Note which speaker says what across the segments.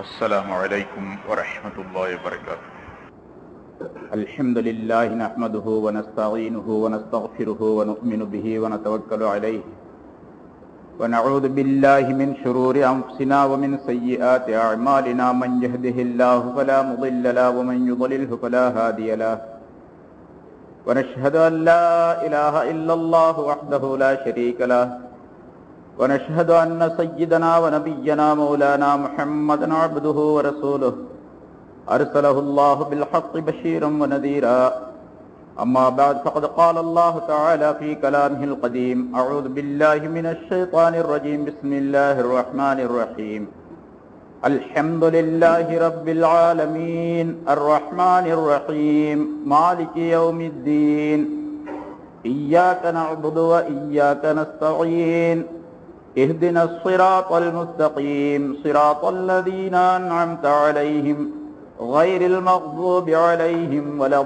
Speaker 1: السلام عليكم ورحمة الله وبركاته.
Speaker 2: الحمد لله نحمده ونستعينه ونستغفره ونؤمن به ونتوكل عليه. ونعوذ بالله من شرور أنفسنا ومن سيئات أعمالنا. من يهده الله فلا مضل له ومن يضلله فلا هادي له. ونشهد أن لا إله إلا الله وحده لا شريك له. ونشهد أن سيدنا ونبينا مولانا محمدا عبده ورسوله. أرسله الله بالحق بشيرا ونذيرا. أما بعد فقد قال الله تعالى في كلامه القديم أعوذ بالله من الشيطان الرجيم. بسم الله الرحمن الرحيم. الحمد لله رب العالمين. الرحمن الرحيم. مالك يوم الدين. إياك نعبد وإياك نستعين. اهدنا الصراط المستقيم صراط الذين أنعمت عليهم غير المغضوب عليهم ولا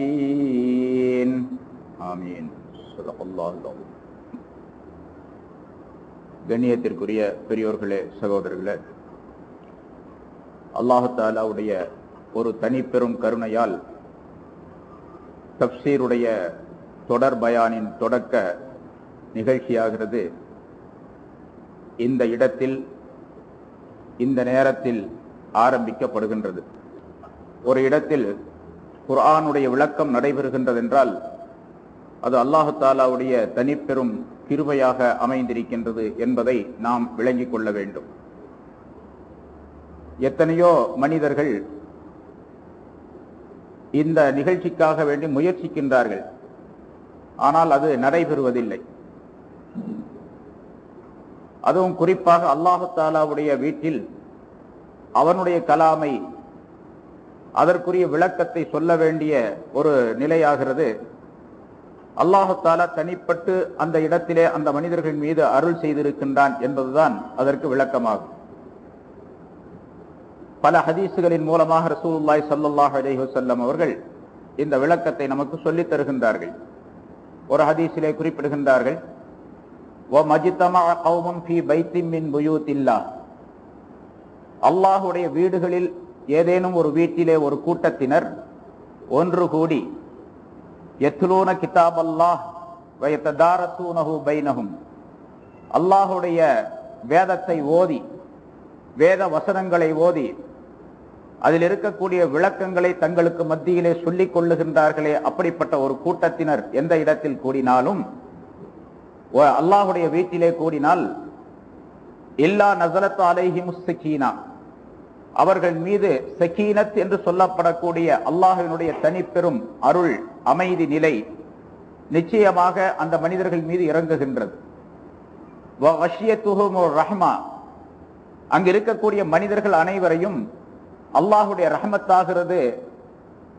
Speaker 2: الضالين آمين صدق الله العظيم கண்ணியத்திற்குரிய பெரியோர்களே சகோதரர்களே அல்லாஹு தாலாவுடைய ஒரு தனிப்பெரும் கருணையால் தப்சீருடைய தொடர் பயானின் தொடக்க நிகழ்ச்சியாகிறது. இந்த இடத்தில் இந்த நேரத்தில் ஆரம்பிக்கப்படுகின்றது. ஒரு இடத்தில் குர்ஆனுடைய விளக்கம் நடைபெறுகின்றதென்றால் அது அல்லாஹு தாலாவுடைய தனிப்பெரும் கிருபையாக அமைந்திருக்கின்றது என்பதை நாம் விளங்கிக் கொள்ள வேண்டும். எத்தனையோ மனிதர்கள் இந்த நிகழ்ச்சிக்காக வேண்டி முயற்சிக்கின்றார்கள். ஆனால் அது நடைபெறுவதில்லை. அதுவும் குறிப்பாக அல்லாஹு தாலாவுடைய வீட்டில் அவனுடைய கலாமை அதற்குரிய விளக்கத்தை சொல்ல வேண்டிய ஒரு நிலையாகிறது. அல்லாஹாலா தனிப்பட்டு அந்த இடத்திலே அந்த மனிதர்கள் மீது அருள் செய்திருக்கின்றான் என்பதுதான் அதற்கு விளக்கமாகும். பல ஹதீசுகளின் மூலமாக ரசூலுல்லாய் சல்லாஹ் அலிஹசல்லம் அவர்கள் இந்த விளக்கத்தை நமக்கு சொல்லித் தருகின்றார்கள். ஒரு ஹதீஸிலே குறிப்பிடுகின்றார்கள் அல்லாஹுடைய வீடுகளில் ஏதேனும் ஒரு வீட்டிலே ஒரு கூட்டத்தினர் ஒன்று கூடி எத்துலூன கிதாப் அல்லாஹ் பைனகும் அல்லாஹுடைய வேதத்தை ஓதி வேத வசனங்களை ஓதி அதில் இருக்கக்கூடிய விளக்கங்களை தங்களுக்கு மத்தியிலே சொல்லிக் கொள்ளுகின்றார்களே அப்படிப்பட்ட ஒரு கூட்டத்தினர் எந்த இடத்தில் கூடினாலும் அல்லாஹுடைய வீட்டிலே கூடினால் இல்லா நசலத்து அலைஹிம் சக்கீனா அவர்கள் மீது சக்கீனத் என்று சொல்லப்படக்கூடிய அல்லாஹினுடைய தனிப்பெரும் அருள் அமைதி நிலை நிச்சயமாக அந்த மனிதர்கள் மீது இறங்குகின்றது. ரஹ்மா. அங்கு இருக்கக்கூடிய மனிதர்கள் அனைவரையும் அல்லாஹுடைய ரஹமத்தாகிறது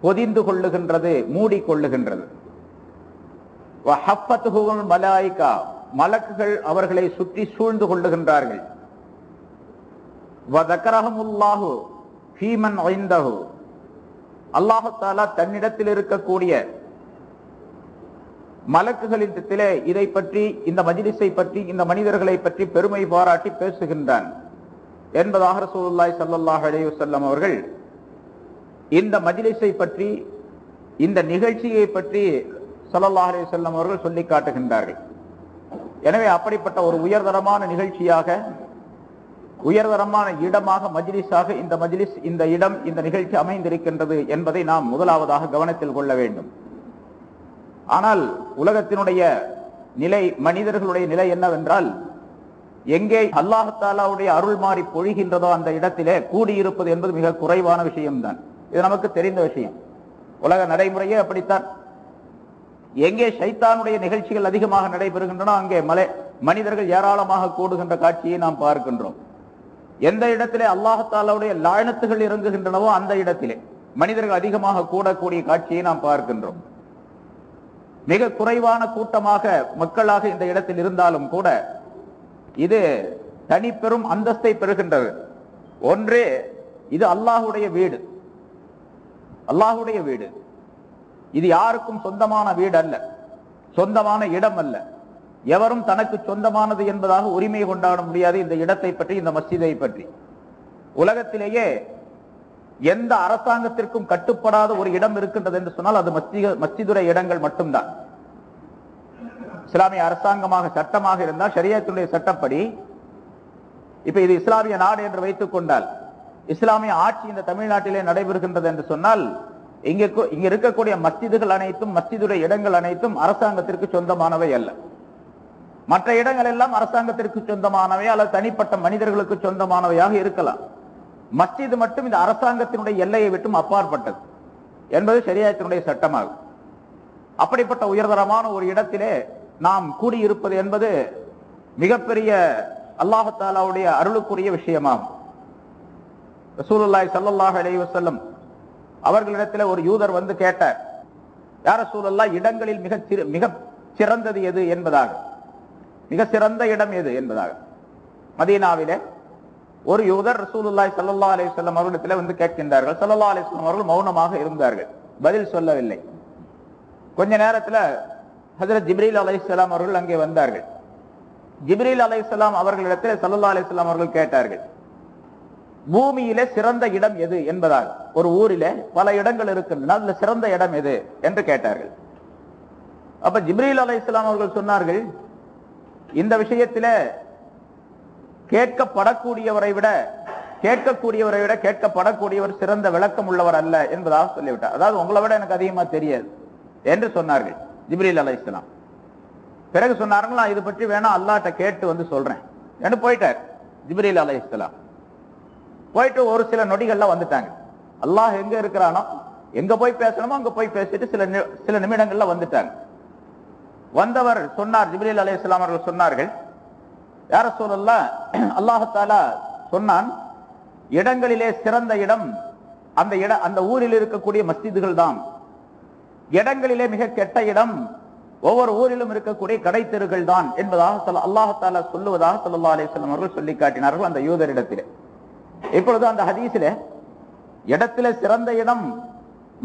Speaker 2: பொதிந்து கொள்ளுகின்றது மூடிக்கொள்ளுகின்றது மலாய்கா. மலக்குகள் அவர்களை சுற்றி சூழ்ந்து கொள்ளுகின்றார்கள். அல்லாஹு தாலா தன்னிடத்தில் இருக்கக்கூடிய மலக்குகளிடத்திலே இதை பற்றி இந்த மஜிலிஸை பற்றி இந்த மனிதர்களை பற்றி பெருமை பாராட்டி பேசுகின்றான். என்பதாக ரசூலுல்லாய் சல்லாஹ் அலையுசல்லம் அவர்கள் இந்த மஜிலிஸை பற்றி இந்த நிகழ்ச்சியை பற்றி சல்லாஹ் அலி செல்லம் அவர்கள் சொல்லி காட்டுகின்றார்கள். எனவே அப்படிப்பட்ட ஒரு உயர்தரமான நிகழ்ச்சியாக உயர்தரமான இடமாக மஜ்லிஸாக இந்த மஜ்லிஸ் இந்த இடம் இந்த நிகழ்ச்சி அமைந்திருக்கின்றது என்பதை நாம் முதலாவதாக கவனத்தில் கொள்ள வேண்டும். ஆனால் உலகத்தினுடைய நிலை மனிதர்களுடைய நிலை என்னவென்றால் எங்கே அல்லாஹாலாவுடைய அருள் மாறி பொழிகின்றதோ அந்த இடத்திலே கூடியிருப்பது என்பது மிக குறைவான விஷயம்தான். இது நமக்கு தெரிந்த விஷயம். உலக நடைமுறையே அப்படித்தான். எங்கே சைத்தானுடைய நிகழ்ச்சிகள் அதிகமாக நடைபெறுகின்றன அங்கே மலை மனிதர்கள் ஏராளமாக கூடுகின்ற காட்சியை நாம் பார்க்கின்றோம். எந்த இடத்திலே அல்லாஹத்தாலாவுடைய லாயனத்துகள் இறங்குகின்றனவோ அந்த இடத்திலே மனிதர்கள் அதிகமாக கூடக்கூடிய காட்சியை நாம் பார்க்கின்றோம். மிக குறைவான கூட்டமாக மக்களாக இந்த இடத்தில் இருந்தாலும் கூட இது தனிப்பெரும் அந்தஸ்தை பெறுகின்றது. ஒன்று இது அல்லாஹுடைய வீடு. அல்லாஹுடைய வீடு. இது யாருக்கும் சொந்தமான வீடு அல்ல சொந்தமான இடம் அல்ல. எவரும் தனக்கு சொந்தமானது என்பதாக உரிமை கொண்டாட முடியாது இந்த இடத்தை பற்றி இந்த மஸ்ஜிதை பற்றி. உலகத்திலேயே எந்த அரசாங்கத்திற்கும் கட்டுப்படாத ஒரு இடம் இருக்கின்றது என்று சொன்னால் அது மஸ்ஜிக மஸ்ஜிதுடைய இடங்கள் மட்டும்தான். இஸ்லாமிய அரசாங்கமாக சட்டமாக இருந்தால் ஷரியத்துடைய சட்டப்படி இப்ப இது இஸ்லாமிய நாடு என்று வைத்துக் கொண்டால் இஸ்லாமிய ஆட்சி இந்த தமிழ்நாட்டிலே நடைபெறுகின்றது என்று சொன்னால் இங்க இங்க இருக்கக்கூடிய மஸ்ஜிதுகள் அனைத்தும் மஸ்ஜிதுடைய இடங்கள் அனைத்தும் அரசாங்கத்திற்கு சொந்தமானவை அல்ல. மற்ற இடங்கள் எல்லாம் அரசாங்கத்திற்கு சொந்தமானவை அல்லது தனிப்பட்ட மனிதர்களுக்கு சொந்தமானவையாக இருக்கலாம். மஸ்ஜிது மட்டும் இந்த அரசாங்கத்தினுடைய எல்லையை விட்டும் அப்பாற்பட்டது. என்பது சரியாயத்தினுடைய சட்டமாகும். அப்படிப்பட்ட உயர்தரமான ஒரு இடத்திலே நாம் கூடியிருப்பது என்பது மிகப்பெரிய அல்லாஹாலாவுடைய அருளுக்குரிய விஷயமாகும். ரசூலுல்லாய் சல்லாஹ் அலைஹி வஸல்லம் அவர்களிடத்தில் ஒரு யூதர் வந்து கேட்டார் யார சூழல்லாம் இடங்களில் மிக மிக சிறந்தது எது என்பதாக? மிக சிறந்த இடம் எது என்பதாக? மதீனாவிலே ஒரு யூதர் ரசூலுல்லாய் சல்லா அலைஹி வஸல்லம் அவர்களிடத்தில் வந்து கேட்கின்றார்கள். சல்லா அலைஹி அவர்கள் மௌனமாக இருந்தார்கள். பதில் சொல்லவில்லை. கொஞ்ச நேரத்தில் ஹசரத் ஜிப்ரீல் அலைஹிஸ்ஸலாம் அவர்கள் அங்கே வந்தார்கள். ஜிப்ரீல் அலைஹிஸ்ஸலாம் அவர்களிடத்தில் சல்லா அலிஸ்லாம் அவர்கள் கேட்டார்கள் பூமியிலே சிறந்த இடம் எது என்பதால் ஒரு ஊரில பல இடங்கள் இருக்கின்றன அதுல சிறந்த இடம் எது என்று கேட்டார்கள். அப்ப ஜிப்ரீல் அலைஹிஸ்ஸலாம் அவர்கள் சொன்னார்கள் இந்த விஷயத்திலே கேட்கப்படக்கூடியவரை விட கேட்கக்கூடியவரை விட கேட்கப்படக்கூடியவர் சிறந்த விளக்கம் உள்ளவர் அல்ல என்பதாக சொல்லிவிட்டார். அதாவது உங்களை விட எனக்கு அதிகமா தெரியாது என்று சொன்னார்கள் ஜிப்ரீல் அலைஹிஸ்ஸலாம் பிறகு சொன்னார்கள் நான் இது பற்றி வேணா அல்லாட்ட கேட்டு வந்து சொல்றேன் என்று போயிட்டார் ஜிப்ரீல் அலைஹிஸ்ஸலாம் போயிட்டு ஒரு சில நொடிகள்லாம் வந்துட்டாங்க. அல்லாஹ் எங்க இருக்கிறானோ எங்க போய் பேசணுமோ அங்க போய் பேசிட்டு சில நி- சில நிமிடங்கள்ல வந்துட்டாங்க. வந்தவர் சொன்னார் ஜிப்ரீல் அலைஹிஸ்ஸலாம் அவர்கள் சொன்னார்கள் யார சொல்லலாம் அல்லாஹாலா சொன்னான் இடங்களிலே சிறந்த இடம் அந்த இட அந்த ஊரில் இருக்கக்கூடிய மஸ்ஜிதுகள் தான். இடங்களிலே மிக கெட்ட இடம் ஒவ்வொரு ஊரிலும் இருக்கக்கூடிய கடை தெருகள் தான் என்பதாக சொல்ல அல்லாஹாலா சொல்லுவதாக சொல்லா அலிஸ்லாம் அவர்கள் சொல்லி காட்டினார்கள் அந்த யூதரிடத்திலே. இப்பொழுது அந்த ஹதீஸிலே இடத்துல சிறந்த இடம்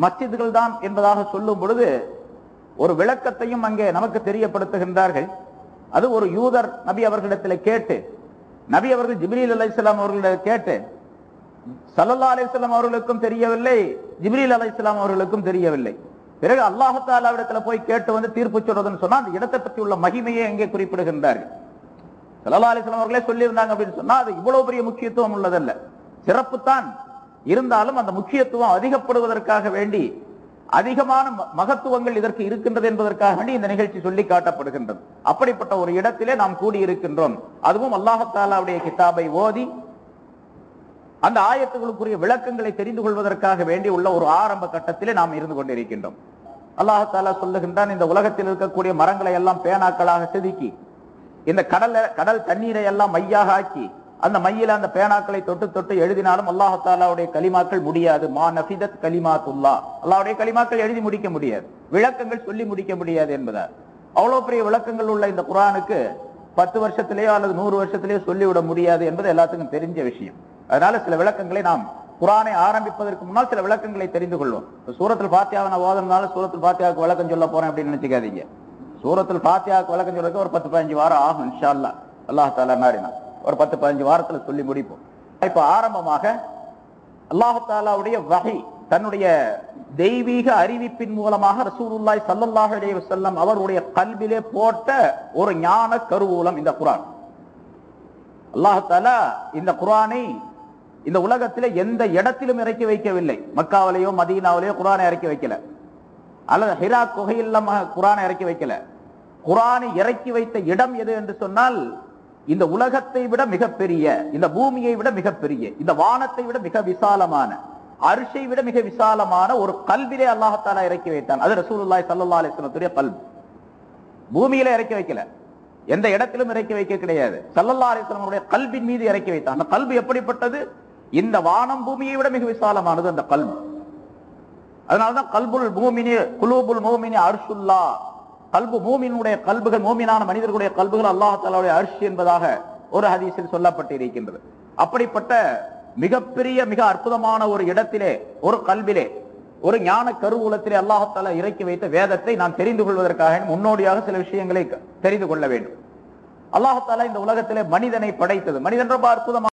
Speaker 2: மஸ்ஜிதுகள் தான் என்பதாக சொல்லும் பொழுது ஒரு விளக்கத்தையும் அங்கே நமக்கு தெரியப்படுத்துகின்றார்கள். அது ஒரு யூதர் நபி அவர்களிடத்தில் கேட்டு நபி அவர்கள் ஜிப்ரீல் அலையாம் அவர்களிடம் கேட்டு சல்லல்லா அலிஸ்லாம் அவர்களுக்கும் தெரியவில்லை ஜிப்ரீல் அலையாம் அவர்களுக்கும் தெரியவில்லை. பிறகு அல்லாஹத்தாலாவிடத்தில் போய் கேட்டு வந்து தீர்ப்பு சொல்றதுன்னு சொன்னா அந்த இடத்தை பற்றி உள்ள மகிமையை அங்கே குறிப்பிடுகின்றார்கள். சல்லல்லா அலிஸ்லாம் அவர்களே சொல்லியிருந்தாங்க அப்படின்னு சொன்னா அது இவ்வளவு பெரிய முக்கியத்துவம் உள்ளதல்ல. சிறப்பு தான் இருந்தாலும் அந்த முக்கியத்துவம் அதிகப்படுவதற்காக வேண்டி அதிகமான மகத்துவங்கள் இதற்கு இருக்கின்றது என்பதற்காக வேண்டி இந்த நிகழ்ச்சி சொல்லி காட்டப்படுகின்றது. அப்படிப்பட்ட ஒரு இடத்திலே நாம் கூடியிருக்கின்றோம். அதுவும் அல்லாஹத்தாலாவுடைய கிதாபை ஓதி அந்த ஆயத்துகளுக்குரிய விளக்கங்களை தெரிந்து கொள்வதற்காக வேண்டி உள்ள ஒரு ஆரம்ப கட்டத்திலே நாம் இருந்து கொண்டிருக்கின்றோம். அல்லாஹாலா சொல்லுகின்றான் இந்த உலகத்தில் இருக்கக்கூடிய மரங்களை எல்லாம் பேனாக்களாக செதுக்கி இந்த கடல்ல கடல் தண்ணீரை எல்லாம் மையாக ஆக்கி அந்த மையில அந்த பேனாக்களை தொட்டு தொட்டு எழுதினாலும் அல்லாஹாலாவுடைய கலிமாக்கள் முடியாது. மா நஃபிதத் கலிமாத்துல்லா. அல்லாவுடைய கலிமாக்கள் எழுதி முடிக்க முடியாது. விளக்கங்கள் சொல்லி முடிக்க முடியாது என்பதால். அவ்வளவு பெரிய விளக்கங்கள் உள்ள இந்த குரானுக்கு பத்து வருஷத்திலேயோ அல்லது நூறு வருஷத்திலேயோ சொல்லிவிட முடியாது என்பது எல்லாத்துக்கும் தெரிஞ்ச விஷயம். அதனால சில விளக்கங்களை நாம் குரானை ஆரம்பிப்பதற்கு முன்னால் சில விளக்கங்களை தெரிந்து கொள்வோம். சூரத்தில் பாத்தியாவை நான் ஓதனால சூரத்தில் பாத்தியாவுக்கு விளக்கம் சொல்ல போறேன் அப்படின்னு நினைச்சுக்காதீங்க. சூரத்தில் பாத்தியாவுக்கு விளக்கம் சொல்றதுக்கு ஒரு பத்து பதினஞ்சு வாரம் ஆகும் இன்ஷா அல்லாஹால அல்லாஹ் தாலா நாடினா ஒரு பத்து பதினஞ்சு வாரத்துல சொல்லி முடிப்போம். இப்ப ஆரம்பமாக அல்லாஹாலாவுடைய வகை தன்னுடைய தெய்வீக அறிவிப்பின் மூலமாக ரசூலுல்லாய் ஸல்லல்லாஹு அலைஹி அவருடைய கல்விலே போட்ட ஒரு ஞான கருவூலம் இந்த குரான். அல்லாஹாலா இந்த குரானை இந்த உலகத்திலே எந்த இடத்திலும் இறக்கி வைக்கவில்லை. மக்காவிலேயோ மதீனாவிலேயோ குரானை இறக்கி வைக்கல. அல்லது ஹிரா குகையில் நம்ம குரானை இறக்கி வைக்கல. குரானை இறக்கி வைத்த இடம் எது என்று சொன்னால் இந்த உலகத்தை விட மிகப்பெரிய இந்த பூமியை விட மிகப்பெரிய இந்த வானத்தை விட மிக விசாலமான அரிசை விட மிக விசாலமான ஒரு கல்விலே அல்லாஹத்தாலா இறக்கி வைத்தான். அது ரசூலுல்லாய் ஸல்லல்லாஹு அலைஹி கல்வி. பூமியில இறக்கி வைக்கல. எந்த இடத்திலும் இறக்கி வைக்க கிடையாது. ஸல்லல்லாஹு அலைஹி கல்வின் மீது இறக்கி வைத்தான். அந்த கல்வி எப்படிப்பட்டது? இந்த வானம் பூமியை விட மிக விசாலமானது அந்த கல்வி. அதனாலதான் கல்புல் மூமினி குலூபுல் மூமினி அர்ஷுல்லா. கல்பு மூமினுடைய கல்புகள் மூமினான மனிதர்களுடைய கல்புகள் அல்லாஹாலுடைய அர்ஷ் என்பதாக ஒரு ஹதீஸில் சொல்லப்பட்டு இருக்கின்றது அப்படிப்பட்ட மிகப்பெரிய மிக அற்புதமான ஒரு இடத்திலே ஒரு கல்விலே ஒரு ஞான கருவூலத்திலே அல்லாஹால இறக்கி வைத்த வேதத்தை நான் தெரிந்து கொள்வதற்காக முன்னோடியாக சில விஷயங்களை தெரிந்து கொள்ள வேண்டும். அல்லாஹால இந்த உலகத்திலே மனிதனை படைத்தது. மனிதன் ரொம்ப அற்புதமான